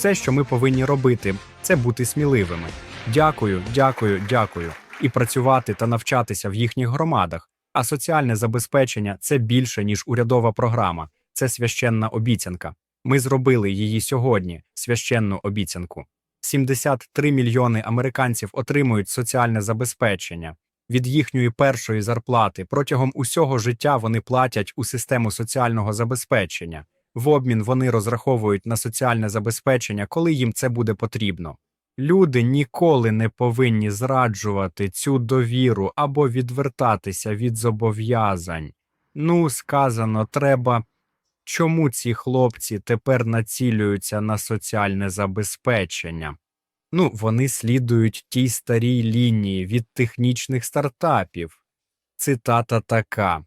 Все, що ми повинні робити, це бути сміливими. Дякую, дякую, дякую. І працювати та навчатися в їхніх громадах. А соціальне забезпечення це більше, ніж урядова програма, це священна обіцянка. Ми зробили її сьогодні, священну обіцянку. 73 мільйони американців отримують соціальне забезпечення. Від їхньої першої зарплати протягом усього життя вони платять у систему соціального забезпечення. В обмін вони розраховують на соціальне забезпечення, коли їм це буде потрібно. Люди ніколи не повинні зраджувати цю довіру або відвертатися від зобов'язань. Ну, сказано, треба. Чому ці хлопці тепер націлюються на соціальне забезпечення? Ну, вони слідують тій старій лінії від технічних стартапів. Цитата така: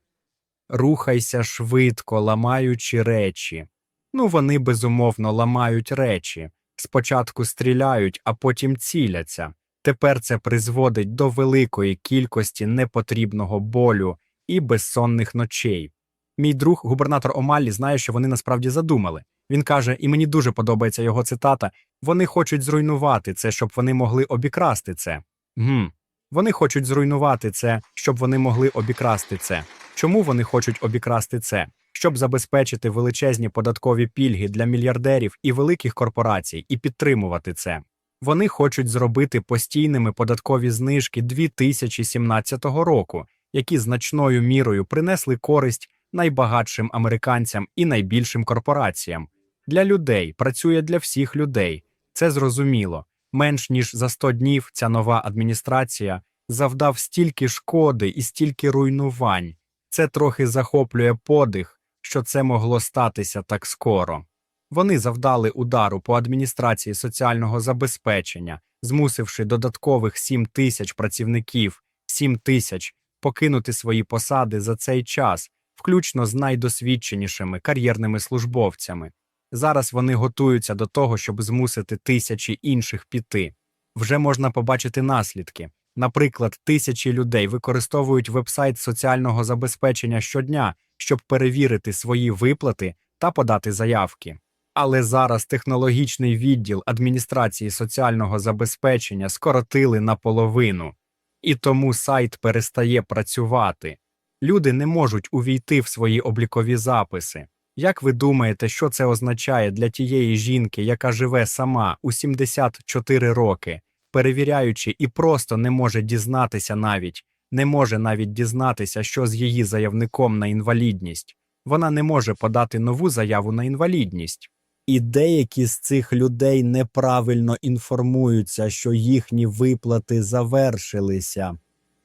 Рухайся швидко, ламаючи речі. Ну, вони безумовно ламають речі. Спочатку стріляють, а потім ціляться. Тепер це призводить до великої кількості непотрібного болю і безсонних ночей. Мій друг, губернатор Омалі, знає, що вони насправді задумали. Він каже, і мені дуже подобається його цитата: вони хочуть зруйнувати це, щоб вони могли обікрасти це. Гм. Вони хочуть зруйнувати це, щоб вони могли обікрасти це. Чому вони хочуть обікрасти це? Щоб забезпечити величезні податкові пільги для мільярдерів і великих корпорацій і підтримувати це. Вони хочуть зробити постійними податкові знижки 2017 року, які значною мірою принесли користь найбагатшим американцям і найбільшим корпораціям. Для людей працює для всіх людей. Це зрозуміло. Менш ніж за 100 днів ця нова адміністрація завдав стільки шкоди і стільки руйнувань. Це трохи захоплює подих, що це могло статися так скоро. Вони завдали удару по адміністрації соціального забезпечення, змусивши додаткових 7 тисяч працівників, 7 тисяч покинути свої посади за цей час, включно з найдосвідченішими кар'єрними службовцями. Зараз вони готуються до того, щоб змусити тисячі інших піти. Вже можна побачити наслідки. Наприклад, тисячі людей використовують вебсайт соціального забезпечення щодня, щоб перевірити свої виплати та подати заявки. Але зараз технологічний відділ адміністрації соціального забезпечення скоротили наполовину, і тому сайт перестає працювати. Люди не можуть увійти в свої облікові записи. Як ви думаєте, що це означає для тієї жінки, яка живе сама у 74 роки, перевіряючи і просто не може дізнатися навіть, не може навіть дізнатися, що з її заявником на інвалідність? Вона не може подати нову заяву на інвалідність. І деякі з цих людей неправильно інформуються, що їхні виплати завершилися.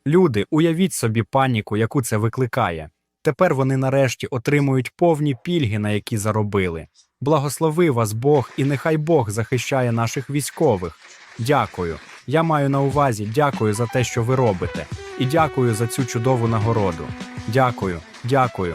Люди, уявіть собі паніку, яку це викликає. Тепер вони нарешті отримують повні пільги, на які заробили. Благослови вас Бог, і нехай Бог захищає наших військових. Дякую. Я маю на увазі дякую за те, що ви робите, і дякую за цю чудову нагороду. Дякую, дякую.